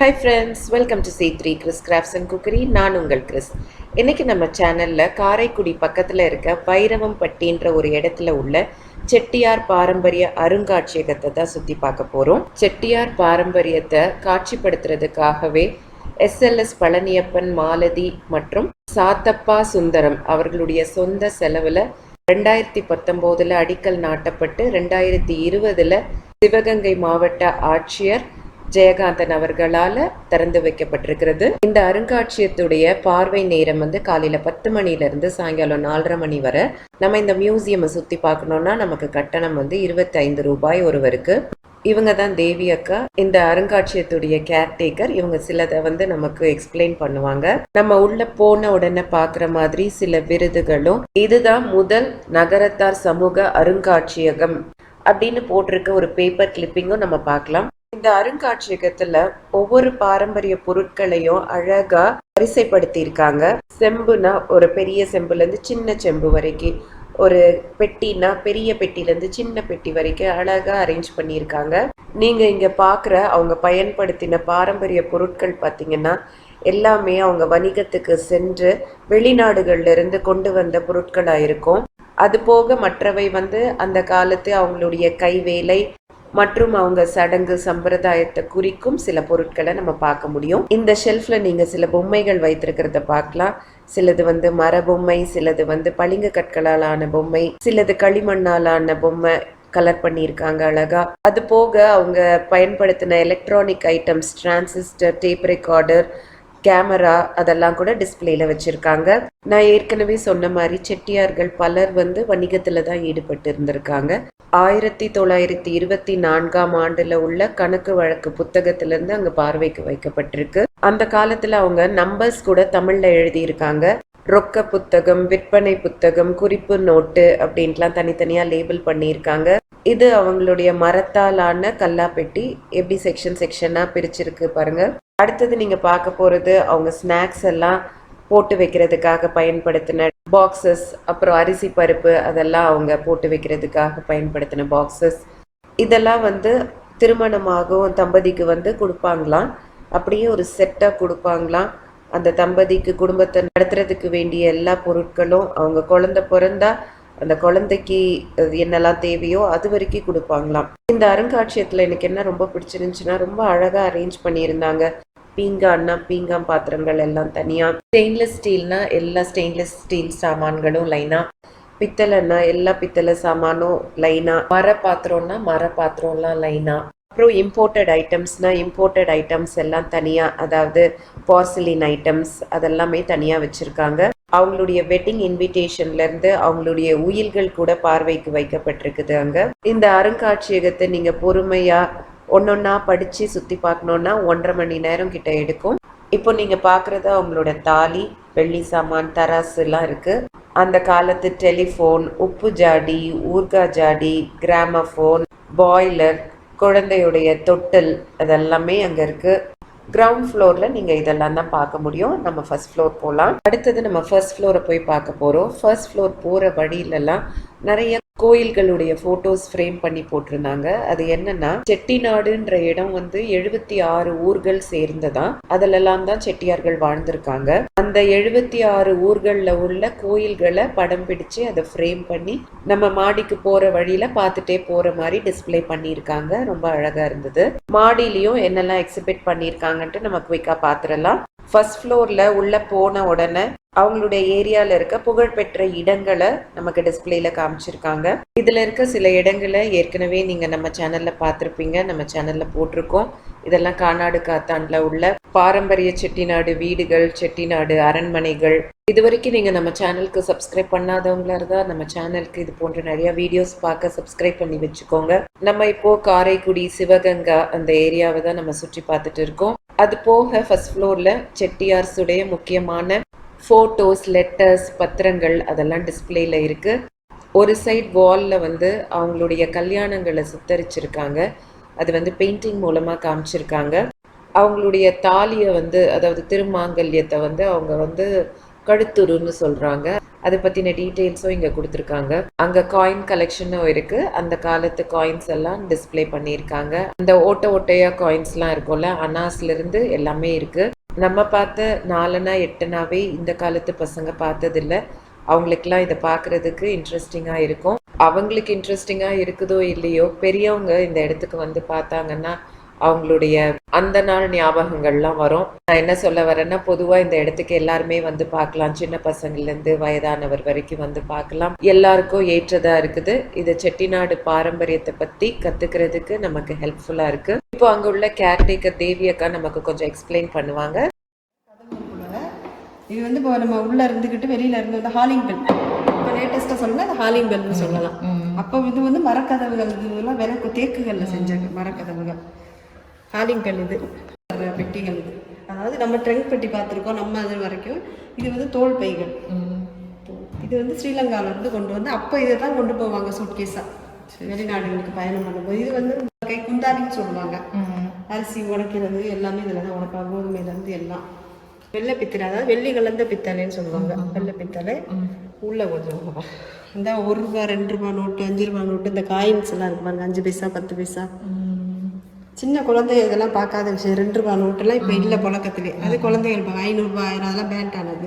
Hi friends welcome to C three Chris crafts and cookery நான் உங்கள் Chris இன்னைக்கு நம்ம சேனலில் காரைக்குடி பக்கத்தில் இருக்க பைரவம்பட்டின்ற ஒரு இடத்துல உள்ள செட்டியார் பாரம்பரிய அருங்காட்சியகத்தை தான் சுற்றி பார்க்க போகிறோம் செட்டியார் பாரம்பரியத்தை காட்சிப்படுத்துறதுக்காகவே எஸ்எல்எஸ் பழனியப்பன் மாலதி மற்றும் சாத்தப்பா சுந்தரம் அவர்களுடைய சொந்த செலவில் ரெண்டாயிரத்தி பத்தொம்போதில் அடிக்கல் நாட்டப்பட்டு ரெண்டாயிரத்தி இருபதில் சிவகங்கை மாவட்ட ஆட்சியர் ஜெயகாந்தன் அவர்களால் திறந்து வைக்கப்பட்டிருக்கிறது. இந்த அருங்காட்சியகத்துடைய பார்வை நேரம் வந்து காலையில் பத்து மணிலேருந்து சாயங்காலம் நாலரை மணி வரை நம்ம இந்த மியூசியமை சுற்றி பார்க்கணுன்னா நமக்கு கட்டணம் வந்து இருபத்தைந்து ரூபாய் ஒருவருக்கு. இவங்க தான் தேவி அக்கா. இந்த அருங்காட்சியகத்துடைய கேர்டேக்கர். இவங்க சிலதை வந்து நமக்கு எக்ஸ்பிளைன் பண்ணுவாங்க. நம்ம உள்ள போன உடனே பார்க்குற மாதிரி சில விருதுகளும் இதுதான் முதல் நகரத்தார் சமூக அருங்காட்சியகம் அப்படின்னு போட்டிருக்க ஒரு பேப்பர் கிளிப்பிங்கும் நம்ம பார்க்கலாம். இந்த அருங்காட்சியகத்துல ஒவ்வொரு பாரம்பரிய பொருட்களையும் அழகா வரிசைப்படுத்தி இருக்காங்க செம்புனா ஒரு பெரிய செம்புல இருந்து சின்ன செம்பு வரைக்கும் ஒரு பெட்டினா பெரிய பெட்டில இருந்து சின்ன பெட்டி வரைக்கும் அழகா அரேஞ்ச் பண்ணியிருக்காங்க. நீங்க இங்க பாக்குற அவங்க பயன்படுத்தின பாரம்பரிய பொருட்கள் பார்த்தீங்கன்னா எல்லாமே அவங்க வணிகத்துக்கு சென்று வெளிநாடுகள்ல இருந்து கொண்டு வந்த பொருட்களா இருக்கும். அது போக மற்றவை வந்து அந்த காலத்து அவங்களுடைய கைவேலை மற்றும் அவங்க சடங்கு சம்பிரதாயத்தை குறிக்கும் சில பொருட்களை நம்ம பார்க்க முடியும். இந்த ஷெல்ஃப்ல நீங்க சில பொம்மைகள் வைத்திருக்கிறத பார்க்கலாம். சிலது வந்து மர பொம்மை சிலது வந்து பளிங்கு கற்களால் ஆன பொம்மை சிலது களிமண்ணால் ஆன பொம்மை கலர் பண்ணியிருக்காங்க அழகா. அது போக அவங்க பயன்படுத்தின electronic items transistor tape recorder camera அதெல்லாம் கூட டிஸ்பிளேல வச்சிருக்காங்க. நான் ஏற்கனவே சொன்ன மாதிரி செட்டியார்கள் பலர் வந்து வணிகத்துல தான் ஈடுபட்டு இருந்திருக்காங்க ஆயிரத்தி தொள்ளாயிரத்தி இருபத்தி நான்காம் ஆண்டுல உள்ள கணக்கு வழக்கு புத்தகத்திலேருந்து அங்கே அங்க பார்வைக்கு வைக்கப்பட்டிருக்கு. அந்த காலத்துல அவங்க நம்பர்ஸ் கூட தமிழ்ல எழுதியிருக்காங்க. ரொக்க புத்தகம் விற்பனை புத்தகம் குறிப்பு நோட்டு அப்படின்ட்டுலாம் தனித்தனியா லேபிள் பண்ணியிருக்காங்க. இது அவங்களுடைய மரத்தாலான கல்லாப்பெட்டி. எப்படி செக்ஷன் செக்ஷனா பிரிச்சிருக்கு பாருங்க. அடுத்தது நீங்க பார்க்க போறது அவங்க ஸ்நாக்ஸ் எல்லாம் போட்டு வைக்கிறதுக்காக பயன்படுத்தின பாக்ஸஸ் அப்புறம் அரிசி பருப்பு அதெல்லாம் அவங்க போட்டு வைக்கிறதுக்காக பயன்படுத்தின பாக்ஸஸ் இதெல்லாம் வந்து திருமணமாகவும் தம்பதிக்கு வந்து கொடுப்பாங்களாம். அப்படியே ஒரு செட்டாக கொடுப்பாங்களாம். அந்த தம்பதிக்கு குடும்பத்தை நடத்துறதுக்கு வேண்டிய எல்லா பொருட்களும் அவங்க குழந்தை பிறந்தா அந்த குழந்தைக்கு என்னெல்லாம் தேவையோ அது வரைக்கும் கொடுப்பாங்களாம். இந்த அருங்காட்சியகத்தில் எனக்கு என்ன ரொம்ப பிடிச்சிருந்துச்சுன்னா ரொம்ப அழகாக அரேஞ்ச் பண்ணியிருந்தாங்க. பீங்கான்னா பீங்கான் பாத்திரங்கள் எல்லாம் தனியாக ஸ்டெயின்லெஸ் ஸ்டீல்னா எல்லா ஸ்டெயின்லெஸ் ஸ்டீல் சாமான்களும் லைனாக பித்தளைன்னா எல்லா பித்தளை சாமானும் லைனாக மர பாத்திரம்னா மர பாத்திரம்லாம் லைனாக அப்புறம் இம்போர்ட்டட் ஐட்டம்ஸ்னா இம்போர்ட்டட் ஐட்டம்ஸ் எல்லாம் தனியாக அதாவது பார்சலின் ஐட்டம்ஸ் அதெல்லாமே தனியாக வச்சிருக்காங்க. அவங்களுடைய வெட்டிங் இன்விடேஷன்ல இருந்து அவங்களுடைய உயில்கள் கூட பார்வைக்கு வைக்கப்பட்டிருக்குது அங்கே. இந்த அருங்காட்சியகத்தை நீங்கள் பொறுமையாக ஒன்று ஒன்றா படித்து சுற்றி பார்க்கணுன்னா ஒன்றரை மணி நேரம் கிட்ட எடுக்கும். இப்போ நீங்கள் பார்க்குறது அவங்களோட தாலி வெள்ளி சாமான் தராசு எல்லாம் அந்த காலத்து டெலிஃபோன் உப்பு ஜாடி ஊர்கா ஜாடி கிராமஃபோன் பாய்லர் குழந்தையுடைய தொட்டில் அதெல்லாமே அங்கே இருக்குது கிரவுண்ட் ஃப்ளோரில் நீங்கள் இதெல்லாம் தான் பார்க்க முடியும். நம்ம ஃபர்ஸ்ட் ஃப்ளோர் போகலாம் அடுத்தது நம்ம ஃபர்ஸ்ட் ஃப்ளோரை போய் பார்க்க போகிறோம் ஃபர்ஸ்ட் ஃப்ளோர் போகிற வழியிலலாம் நிறைய கோயில்களுடைய ஃபோட்டோஸ் ஃப்ரேம் பண்ணி போட்டிருந்தாங்க. அது என்னன்னா செட்டிநாடுன்ற இடம் வந்து எழுபத்தி ஆறு ஊர்கள் சேர்ந்ததான் அதிலெல்லாம் தான் செட்டியார்கள் வாழ்ந்திருக்காங்க. அந்த எழுபத்தி ஆறு ஊர்களில் உள்ள கோயில்களை படம் பிடிச்சு அதை ஃப்ரேம் பண்ணி நம்ம மாடிக்கு போற வழியில பார்த்துட்டே போற மாதிரி டிஸ்பிளே பண்ணியிருக்காங்க. ரொம்ப அழகா இருந்தது. மாடியிலையும் என்னெல்லாம் எக்ஸிபிட் பண்ணியிருக்காங்கன்ட்டு நம்ம குயிக்கா பார்த்துடலாம். ஃபர்ஸ்ட் ஃப்ளோரில் உள்ளே போன உடனே அவங்களுடைய ஏரியால இருக்க புகழ்பெற்ற இடங்களை நமக்கு டிஸ்பிளேல காமிச்சிருக்காங்க. இதுல இருக்க சில இடங்களை ஏற்கனவே நீங்க நம்ம சேனல்ல பார்த்துருப்பீங்க. நம்ம சேனல்ல போட்டிருக்கோம். இதெல்லாம் காணாடு காத்தாண்டில் உள்ள பாரம்பரிய செட்டிநாடு வீடுகள் செட்டிநாடு அரண்மனைகள். இது வரைக்கும் நீங்கள் நம்ம சேனலுக்கு சப்ஸ்கிரைப் பண்ணாதவங்களா இருந்தால் நம்ம சேனலுக்கு இது போன்ற நிறைய வீடியோஸ் பார்க்க சப்ஸ்கிரைப் பண்ணி வச்சுக்கோங்க. நம்ம இப்போ காரைக்குடி சிவகங்கா அந்த ஏரியாவை தான் நம்ம சுற்றி பார்த்துட்டு இருக்கோம். அது போக ஃபர்ஸ்ட் ஃப்ளோரில் செட்டியார்ஸுடைய முக்கியமான ஃபோட்டோஸ் லெட்டர்ஸ் பத்திரங்கள் அதெல்லாம் டிஸ்பிளேல இருக்கு. ஒரு சைட் வாலில் வந்து அவங்களுடைய கல்யாணங்களை சித்தரிச்சிருக்காங்க. அது வந்து பெயிண்டிங் மூலமாக காமிச்சிருக்காங்க. அவங்களுடைய தாலியை வந்து அதாவது திருமாங்கல்யத்தை வந்து அவங்க வந்து கழுத்துருன்னு சொல்கிறாங்க அதை பற்றின டீட்டெயில்ஸும் இங்கே கொடுத்துருக்காங்க. அங்கே காயின் கலெக்ஷனும் இருக்குது அந்த காலத்து காயின்ஸ் எல்லாம் டிஸ்பிளே பண்ணியிருக்காங்க. அந்த ஓட்ட ஓட்டையாக காயின்ஸ்லாம் இருக்கும்ல அனாஸ்லேருந்து எல்லாமே இருக்குது நம்ம பார்த்த நாலனா எட்டுனாவே இந்த காலத்து பசங்க பார்த்ததில்ல. அவங்களுக்கெல்லாம் இதை பார்க்குறதுக்கு இன்ட்ரெஸ்டிங்காக இருக்கும். அவங்களுக்கு இன்ட்ரெஸ்டிங்காக இருக்குதோ இல்லையோ பெரியவங்க இந்த இடத்துக்கு வந்து பார்த்தாங்கன்னா அவங்களுடைய அந்த நாள் ஞாபகங்கள்லாம் வரும். நான் என்ன சொல்ல வரேன்னா பொதுவாக இந்த இடத்துக்கு எல்லாருமே வந்து பார்க்கலாம். சின்ன பசங்கள்லேருந்து வயதானவர் வரைக்கும் வந்து பார்க்கலாம். எல்லாருக்கும் ஏற்றதா இருக்குது. இது செட்டிநாடு பாரம்பரியத்தை பற்றி கற்றுக்கிறதுக்கு நமக்கு ஹெல்ப்ஃபுல்லாக இருக்கு. இப்போ அங்கே உள்ள கேர்டேக்கர் தேவி அக்கா நமக்கு கொஞ்சம் எக்ஸ்பிளைன் பண்ணுவாங்க. இது வந்து இப்போ நம்ம உள்ள இருந்துக்கிட்டு வெளியில இருந்து வந்து ஹாலிங் பெல் இப்போ லேட்டஸ்ட்டாக சொல்லணும்னா அது ஹாலிங் பெல்னு சொல்லலாம். அப்போ இது வந்து மரக்கதவுகள் இதெல்லாம் விலை தேக்குகள்ல செஞ்சாங்க மரக்கதவுகள். ஹாலிங் பெல் இது பெட்டிகள் இது. அதாவது நம்ம ட்ரங்க் பெட்டி பார்த்துருக்கோம் நம்ம அது வரைக்கும். இது வந்து தோல் பைகள். இது வந்து ஸ்ரீலங்கால இருந்து கொண்டு வந்து அப்போ இதை தான் கொண்டு போவாங்க சூட்கேஸா. வெளிநாடுகளுக்கு பயணம் பண்ணும்போது. இது வந்து கை குந்தாரின்னு சொல்லுவாங்க. அரிசி உடைக்கிறது எல்லாமே இதில் தான் உடைப்பாங்க. கோதுமையிலேருந்து எல்லாம். வெள்ளை பித்தளை அதாவது வெள்ளி கலந்த பித்தளைன்னு சொல்லுவாங்க. வெள்ளை பித்தளை. உள்ள கொஞ்சம் இந்த ஒரு ரூபா ரெண்டு ரூபா நோட்டு அஞ்சு ரூபா நோட்டு இந்த காயின்ஸ் எல்லாம் இருக்கு பாருங்க. அஞ்சு பைசா பத்து பைசா. சின்ன குழந்தை இதெல்லாம் பார்க்காத விஷயம். ரெண்டு ரூபா நோட்டெல்லாம் இப்போ இல்லை புழக்கத்திலே. அது குழந்தைகள் பார்க்க ஐநூறுரூபா ஆயிரம் அதெல்லாம் பேண்ட் ஆனது.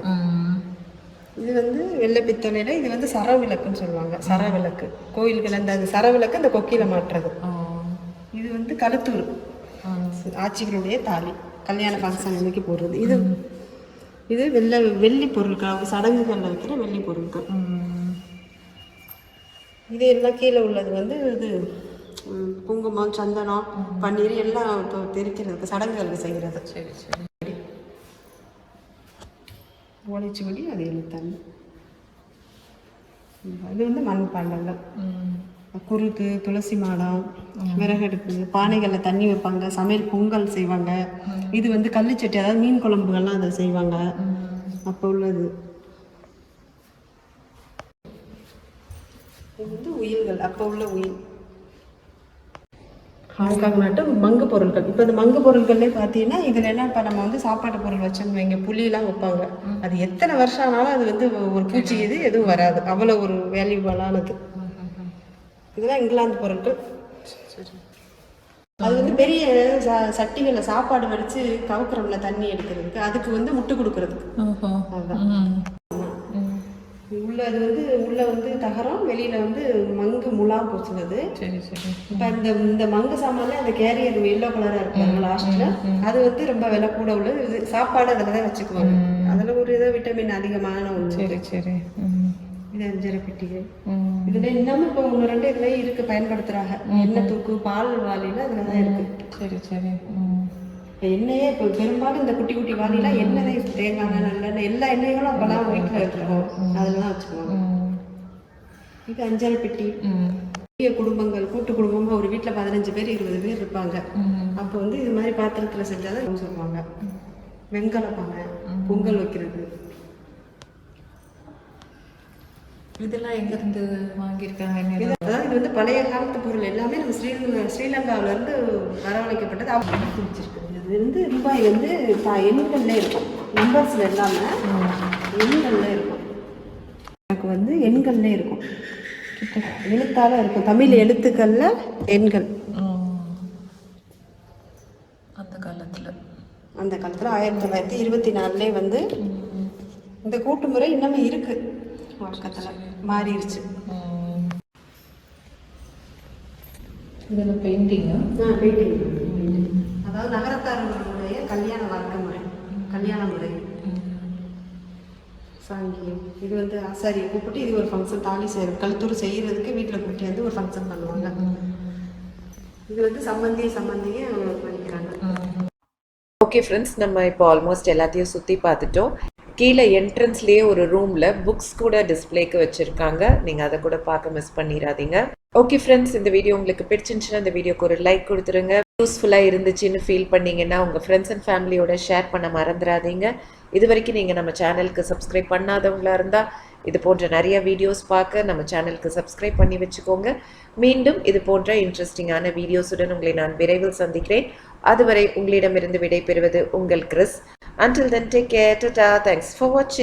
இது வந்து வெள்ளை பித்தளையில இது வந்து சர விளக்குன்னு சொல்லுவாங்க. சர விளக்கு. கோயில்கள் அந்த அது சர விளக்கு அந்த கொக்கியில மாட்டுறது. இது வந்து கழுத்தூர். ஆட்சிகளுடைய தாலி. கல்யாண ஃபங்க்ஷன் அன்னைக்கு போடுறது. இது இது வெள்ளை வெள்ளி பொருட்கள் சடங்குகளில் வைக்கிற வெள்ளி பொருட்கள். இது எல்லாம் கீழே உள்ளது வந்து இது குங்குமம் சந்தனம் பன்னீர் எல்லாம் இப்போ தெரிக்கிறதுக்கு சடங்குகளுக்கு செய்கிறது. சரி சரி. ஓலைச்சுவடி அது எழுத்தாங்க இது வந்து மண் பாண்டங்கள் குறுக்கு துளசி மாடம் விறகடுப்பு பானைகளில் தண்ணி வைப்பாங்க சமையல் பொங்கல் செய்வாங்க. இது வந்து கல்லுச்சட்டி அதாவது மீன் குழம்புகள்லாம் அதை செய்வாங்க. அப்போ உள்ளது. இது வந்து உயில்கள் அப்போ உள்ள உயில். ஹாங்காங் நாட்டு மங்கு பொருட்கள் இப்போ இந்த மங்கு பொருட்கள்லே பார்த்தீங்கன்னா இதில் என்ன இப்போ நம்ம வந்து சாப்பாட்டு பொருள் வச்சோம்னு வைங்க புளியெல்லாம் வைப்பாங்க. அது எத்தனை வருஷம் ஆனாலும் அது வந்து ஒரு பூச்சி இது எதுவும் வராது. அவ்வளோ ஒரு வேல்யூபலானது இதெல்லாம் இங்கிலாந்து பொருட்கள். அது வந்து பெரிய ச சட்டிகளில் சாப்பாடு வடித்து கவுக்குறோம்ல தண்ணி எடுக்கிறதுக்கு அதுக்கு வந்து முட்டு கொடுக்கறதுக்கு. உள்ள அது வந்து உள்ள வந்து தகரம் வெளியில வந்து மங்கு முலா பூசுனது. சரி சரி. இப்போ இந்த இந்த மங்கு சாமான்ல அந்த கேரியர் எல்லோ கலரா இருப்பாங்க லாஸ்ட்ல அது வந்து ரொம்ப விலை கூட உள்ளது. இது சாப்பாடு அதில் தான் வச்சுக்குவாங்க. அதுல ஒரு ஏதோ விட்டமின் அதிகமான ஒன்று சரி சரி. இது அஞ்சரை பெட்டிகள். இதுல இன்னமும் இப்போ ஒன்று ரெண்டு இதுல இருக்கு பயன்படுத்துறாங்க. எண்ணெய் தூக்கு பால் வாளில அதுல தான் இருக்கு. சரி சரி. எண்ணெயே இப்போ பெரும்பாலும் இந்த குட்டி குட்டி வாளிலாம் எண்ணெய் தான். தேங்காய் நல்லெண்ணெய் எல்லா எண்ணெய்களும் அப்போலாம் வீட்டில் வச்சுருக்கோம் அதில் தான் வச்சுக்குவாங்க இது அஞ்சரை பெட்டி. பெரிய குடும்பங்கள் கூட்டு குடும்பமா. ஒரு வீட்டில் பதினஞ்சு பேர் இருபது பேர் இருப்பாங்க. அப்போ வந்து இது மாதிரி பாத்திரத்தில் செஞ்சாதான் சொல்லுவாங்க. வெங்கல பானை பொங்கல் வைக்கிறது. இதெல்லாம் எங்க இருந்து வாங்கியிருக்காங்க? அதாவது இது? வந்து பழைய காலத்து பொருள். எல்லாமே நம்ம ஸ்ரீலங்கா ஸ்ரீலங்காவுல இருந்து வரவழைக்கப்பட்டது. அவங்க இது வந்து ரூபாய் வந்து ப- எண்கள்ல இருக்கும். நம்பர்ஸ்ல இல்லாம எண்கள்ல இருக்கும். எனக்கு வந்து எண்கள்ல இருக்கும். எழுத்தால இருக்கும். தமிழ் எழுத்துக்கள்ல எண்கள். அந்த காலத்துல. அந்த காலத்துல ஆயிரத்தி தொள்ளாயிரத்தி இருபத்தி நாலுலே வந்து இந்த கூட்டு முறை இன்னமும் இருக்கு. வழக்கத்துல மாறிடுச்சு இதில் பெயிண்டிங்கா? ஆ, painting. அதாவது நகரத்தார்களுடைய கல்யாண வர்க்க முறை கல்யாண முறை. சாங்கியம். இது வந்து ஆசாரியை கூப்பிட்டு இது ஒரு ஃபங்க்ஷன் தாலி செய்யறது கழுத்தூர் செய்கிறதுக்கு வீட்டில் கூட்டி வந்து ஒரு ஃபங்க்ஷன் பண்ணுவாங்க. இது வந்து சம்மந்திய சம்பந்தியும் பண்ணிக்கிறாங்க. ஓகே ஃப்ரெண்ட்ஸ் நம்ம இப்போ ஆல்மோஸ்ட் எல்லாத்தையும் சுற்றி பார்த்துட்டோம். கீழே என்ட்ரன்ஸ்லேயே ஒரு ரூமில் புக்ஸ் கூட டிஸ்ப்ளேக்கு வச்சுருக்காங்க. நீங்கள் அதை கூட பார்க்க மிஸ் பண்ணிடாதீங்க. ஓகே ஃப்ரெண்ட்ஸ் இந்த வீடியோ உங்களுக்கு பிடிச்சிருந்துச்சுன்னா இந்த வீடியோக்கு ஒரு லைக் கொடுத்துருங்க. யூஸ்ஃபுல்லாக இருந்துச்சுன்னு ஃபீல் பண்ணீங்கன்னா உங்கள் ஃப்ரெண்ட்ஸ் அண்ட் ஃபேமிலியோட ஷேர் பண்ண மறந்துடாதீங்க இது வரைக்கும் நீங்கள் நம்ம சேனலுக்கு சப்ஸ்கிரைப் பண்ணாதவங்களா இருந்தால் இது போன்ற நிறைய வீடியோஸ் பார்க்க நம்ம சேனலுக்கு சப்ஸ்கிரைப் பண்ணி வச்சுக்கோங்க. மீண்டும் இது போன்ற இன்ட்ரெஸ்டிங்கான வீடியோஸுடன் உங்களை நான் விரைவில் சந்திக்கிறேன். அதுவரை உங்களிடமிருந்து விடை பெறுவது உங்கள் Chris. Until then take care டா தேங்க்ஸ் ஃபார் வாட்சிங்.